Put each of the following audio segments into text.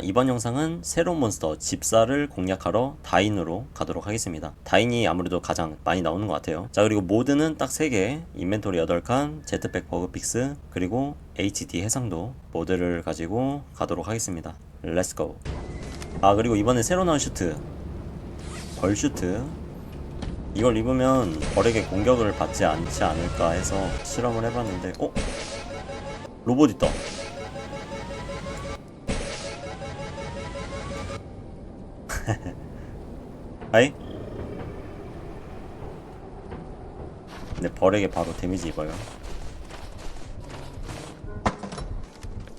이번 영상은 새로운 몬스터 집사를 공략하러 다인으로 가도록 하겠습니다. 다인이 아무래도 가장 많이 나오는 것 같아요. 자 그리고 모드는 딱 3개, 인벤토리 8칸, 제트팩 버그 픽스, 그리고 HD 해상도 모드를 가지고 가도록 하겠습니다. 렛츠고. 아 그리고 이번에 새로 나온 슈트 벌 슈트 이걸 입으면 벌에게 공격을 받지 않지 않을까 해서 실험을 해봤는데 어? 로봇 있다 하이 근데 벌에게 바로 데미지 입어요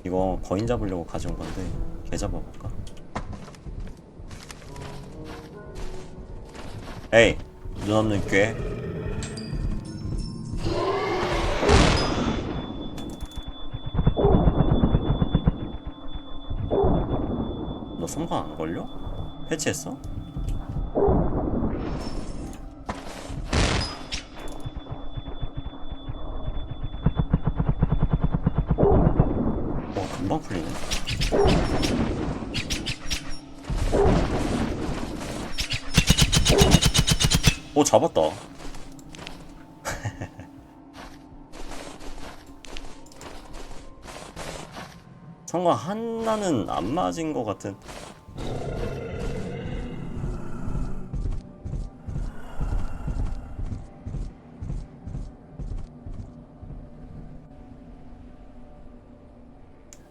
이거 거인 잡으려고 가져온 건데 개 잡아볼까? 에이 눈 없는 꾀너 성공 안 걸려? 해체했어? 어 금방 풀리네 오 잡았다 성과 하나는 안 맞은 것 같은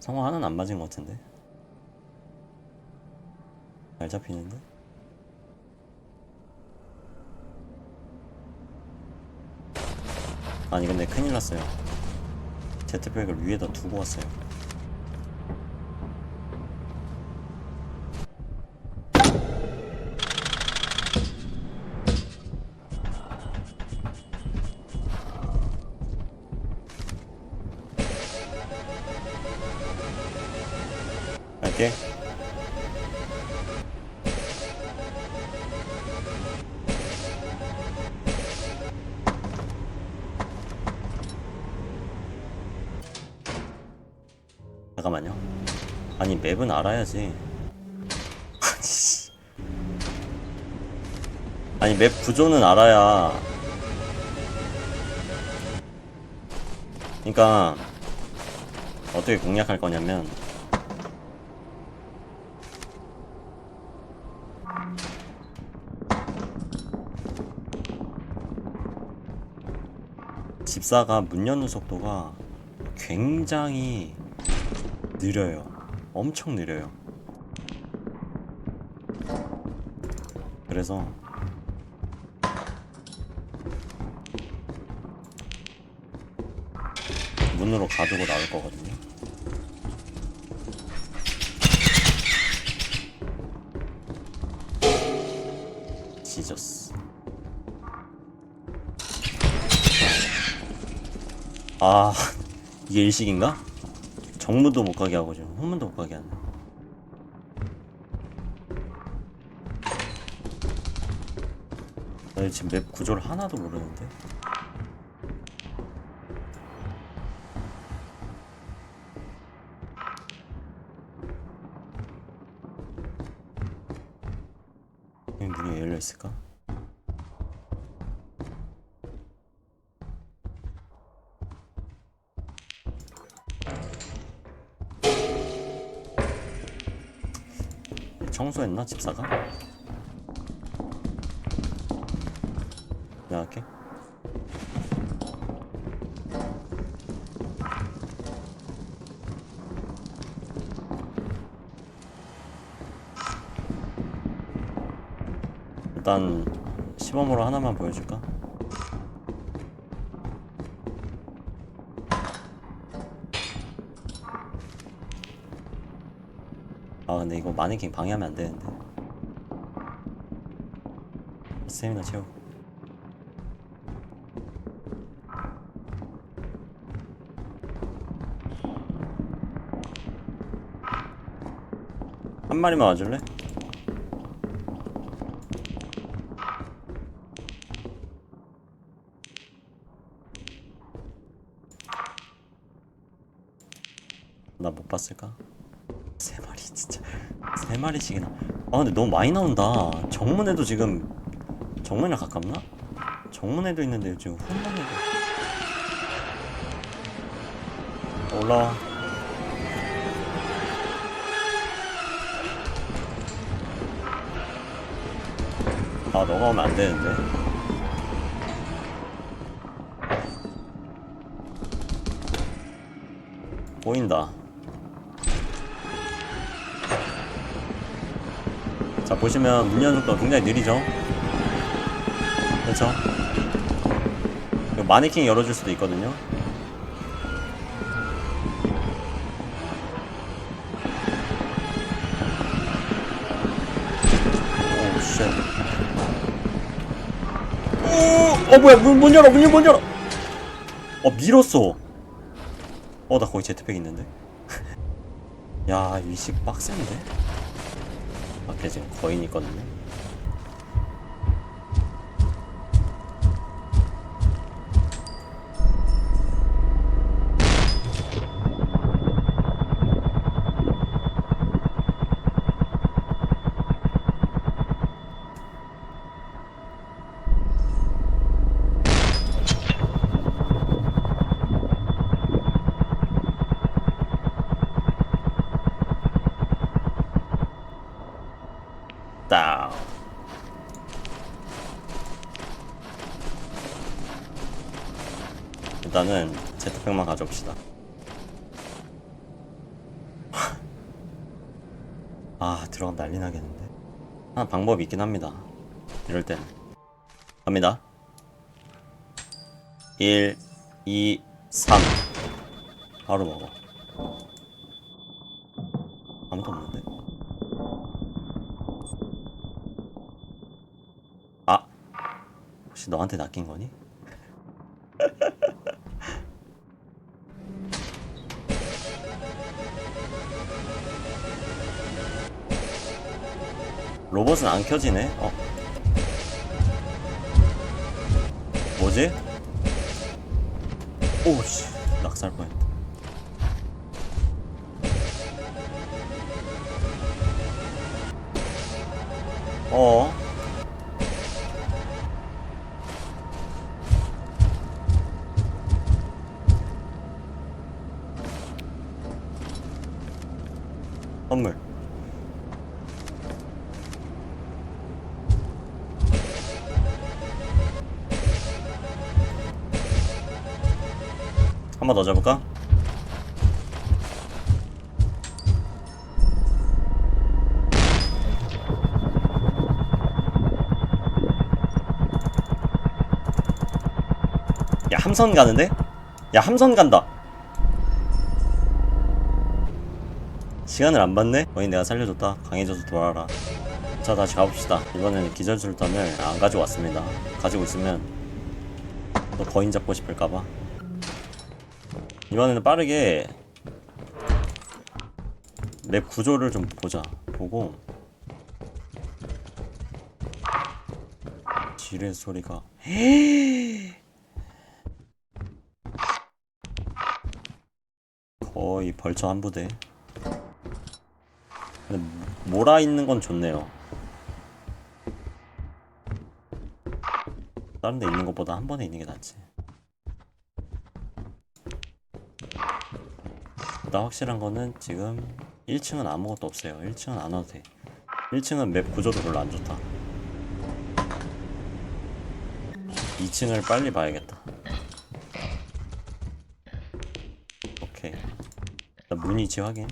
성화 하나는 안 맞은 것 같은데? 잘 잡히는데? 아니 근데 큰일 났어요. 제트백을 위에다 두고 왔어요 갈게. 잠깐만요. 아니 맵은 알아야지. 아니 맵 구조는 알아야. 그러니까 어떻게 공략할 거냐면 집사가 문 여는 속도가 굉장히 느려요. 엄청 느려요. 그래서 문으로 가두고 나올 거거든요. 지저스. 아 이게 일식인가? 정문도 못 가게 하고 지금 후문도 못 가게 하네. 나 지금 맵 구조를 하나도 모르는데. 여기 문이 열려 있을까? 청소했나 집사가? 할게 일단 시범으로 하나만 보여줄까? 아 근데 이거 마네킹 방해하면 안 되는데 세미나 채우고 한 마리만 와줄래? 나 못 봤을까? 진짜 세 마리씩이나. 아 근데 너무 많이 나온다. 정문에도 지금 정문이랑 가깝나? 정문에도 있는데 지금 후문에도 올라와. 아 너가 오면 안 되는데. 보인다 자 보시면 문 여는 속도가 굉장히 느리죠? 그렇죠? 이거 마네킹 열어줄 수도 있거든요. 오쉣. 어 뭐야 문, 문 열어 문, 문 열어. 어 밀었어. 어 나 거기 제트팩 있는데. 야 위식 빡센데 앞에 지금 거인 있거든요 다운 일단은 제트팩만 가져옵시다. 아 들어가면 난리 나겠는데? 아 방법이 있긴 합니다. 이럴 때는 갑니다. 1 2 3 바로 먹어. 아무도 없는데 아 혹시 너한테 낚인 거니? 로봇은 안 켜지네. 어. 뭐지? 오씨 낙살 뻔했다. 어. 한 번 더 잡을까? 야 함선 가는데? 야 함선 간다 시간을 안 받네? 거의 내가 살려줬다 강해져서 돌아라 자 다시 가봅시다 이번에는 기절술단을 안 가지고 왔습니다 가지고 있으면 또 거인 잡고 싶을까봐 이번에는 빠르게 맵 구조를 좀 보자. 보고 지뢰 소리가. 거의 벌처 한 부대. 근데 몰아 있는 건 좋네요. 다른 데 있는 것보다 한 번에 있는 게 낫지 보다 확실한 거는 지금 1층은 아무것도 없어요. 1층은 안 와도 돼. 1층은 맵 구조도 별로 안 좋다. 2층을 빨리 봐야겠다. 오케이. 일단 문 위치 확인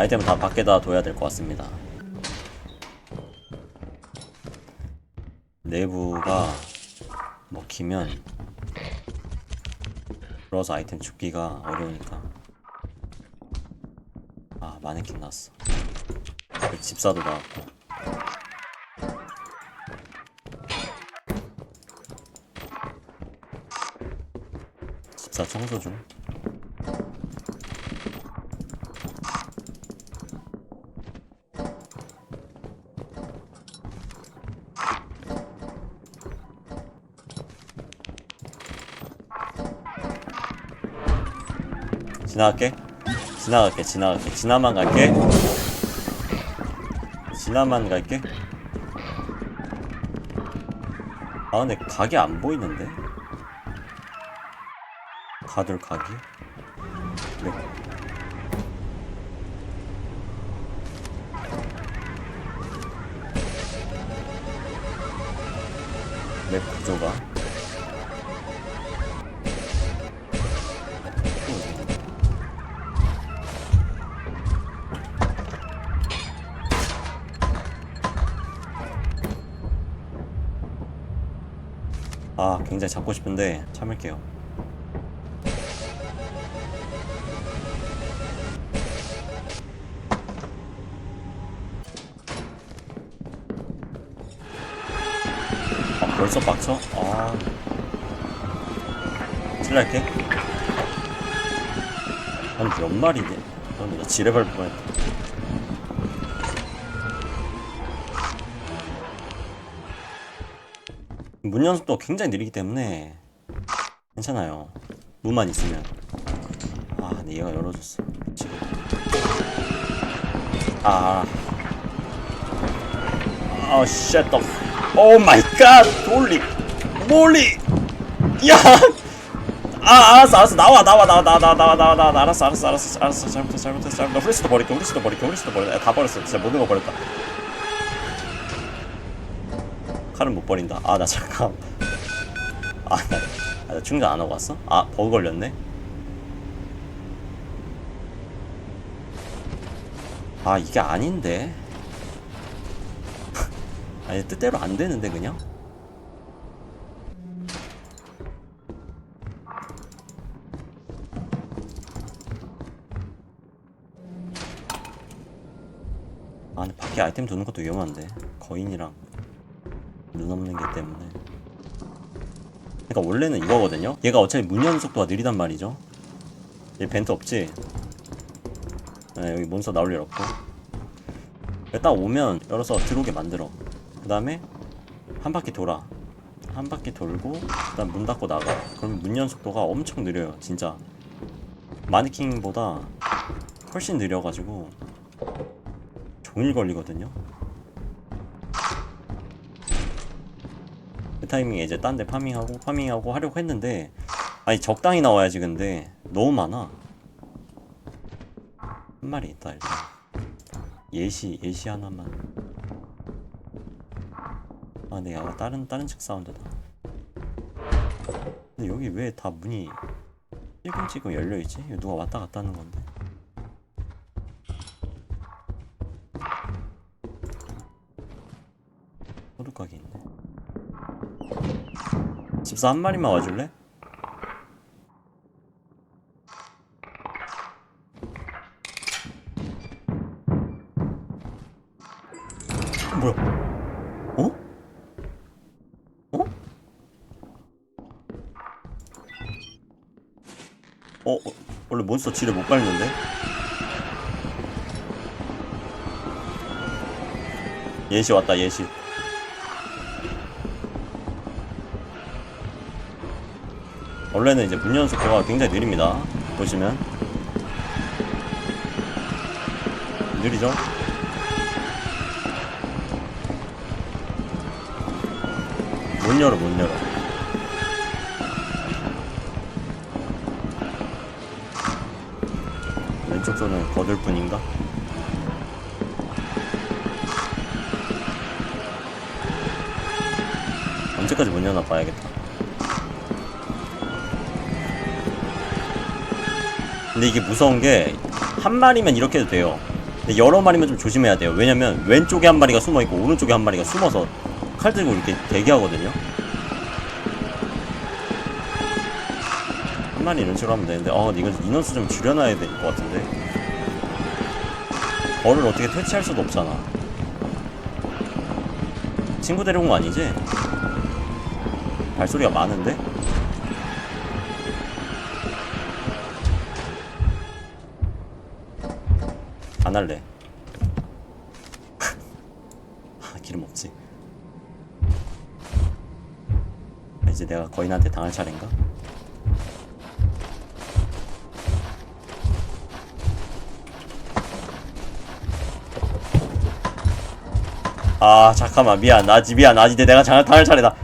아이템은 다 밖에다 둬야 될 것 같습니다. 내부가 먹히면 들어서 아이템 줍기가 어려우니까. 아 마네킹 나왔어. 그 집사도 나왔고. 집사 청소 중? 지나갈게. 지나갈게. 지나갈게. 지나만 갈게. 지나만 갈게. 아 근데 각이 안 보이는데? 가들 각이? 네. 맵 구조가 굉장히 잡고 싶은데 참을게요. 아 벌써 빡쳐? 아. 칠랄게 아니 몇 마리네 아니 나 지뢰 밟을 뻔했다 문 연습도 굉장히 느리기 때문에 괜찮아요. 문만 있으면. 아, 근데 얘가 열어줬어. 아. 아, 쉣 더. 오 마이 갓. 돌리. 몰리. 야. 아, 알았어, 알았어. 나와, 나와, 나와, 나와, 나와, 나와, 나와, 나와. 알았어, 알았어, 알았어, 알았어. 잘못했어, 잘못했어, 잘못했어. 후리스도 버릴게, 후리스도 버릴게, 후리스도 버릴게. 아, 다 버렸어. 진짜 모든 거 버렸다. 칼은 못 버린다. 아, 나 잠깐. 아, 나, 아, 나 충전 안 하고 왔어? 아, 버그 걸렸네. 아, 이게 아닌데. 아니, 뜻대로 안 되는데, 그냥? 아, 근데 밖에 아이템 두는 것도 위험한데. 거인이랑 눈 없는 게 때문에. 그러니까 원래는 이거거든요. 얘가 어차피 문 여는 속도가 느리단 말이죠. 얘 벤트 없지? 네, 여기 몬스터 나올 일 없고. 딱 오면 열어서 들어오게 만들어. 그 다음에 한 바퀴 돌아. 한 바퀴 돌고 그다음 문 닫고 나가. 그러면 문연 속도가 엄청 느려요. 진짜 마네킹보다 훨씬 느려가지고 종일 걸리거든요. 타이밍에 이제 딴 데 파밍하고 파밍하고 하려고 했는데 아니 적당히 나와야지 근데 너무 많아. 한 마리 있다 일단. 예시 예시 하나만. 아, 근데 야가 다른 다른 책 사운드다. 근데 여기 왜 다 문이 찔끔찔끔 열려 있지? 이거 누가 왔다 갔다 하는 건데. 호두까기 있네. 집사 한 마리만 와줄래? 뭐야? 어? 어? 어? 어? 원래 몬스터 지뢰 못 밟는데? 예시 왔다 예시 원래는 이제 문연 속도가 굉장히 느립니다 보시면 느리죠? 못 열어 못 열어 왼쪽 손은 거들 뿐인가? 언제까지 못 여나 봐야겠다 근데 이게 무서운 게 한 마리면 이렇게 해도 돼요. 근데 여러 마리면 좀 조심해야 돼요. 왜냐면 왼쪽에 한 마리가 숨어 있고 오른쪽에 한 마리가 숨어서 칼 들고 이렇게 대기하거든요. 한 마리 이런 식으로 하면 되는데 어 이거 인원수 좀 줄여놔야 될 것 같은데. 벌을 어떻게 퇴치할 수도 없잖아. 친구 데려온 거 아니지? 발소리가 많은데? 안 할래. 아, 기름 없지. 이제 내가 거인한테 당할 차례인가? 아 잠깐만 미안 나지 미안 나 이제 내가 장, 당할 차례다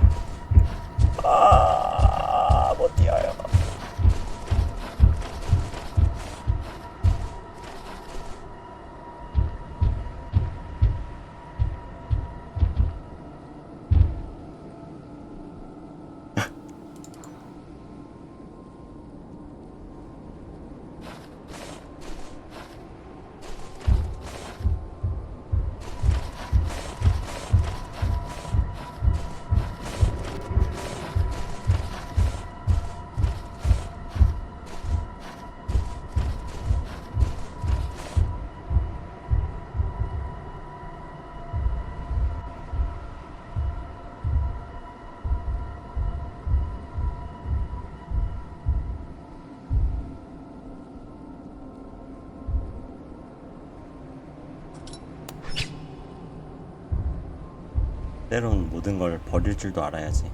때론 모든 걸 버릴 줄도 알아야지.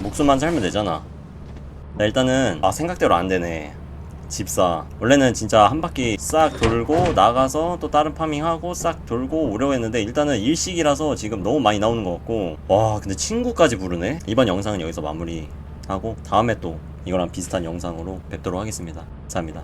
목숨만 살면 되잖아. 나 일단은 아 생각대로 안 되네 집사. 원래는 진짜 한 바퀴 싹 돌고 나가서 또 다른 파밍하고 싹 돌고 오려고 했는데 일단은 일식이라서 지금 너무 많이 나오는 것 같고. 와 근데 친구까지 부르네? 이번 영상은 여기서 마무리하고 다음에 또 이거랑 비슷한 영상으로 뵙도록 하겠습니다. 감사합니다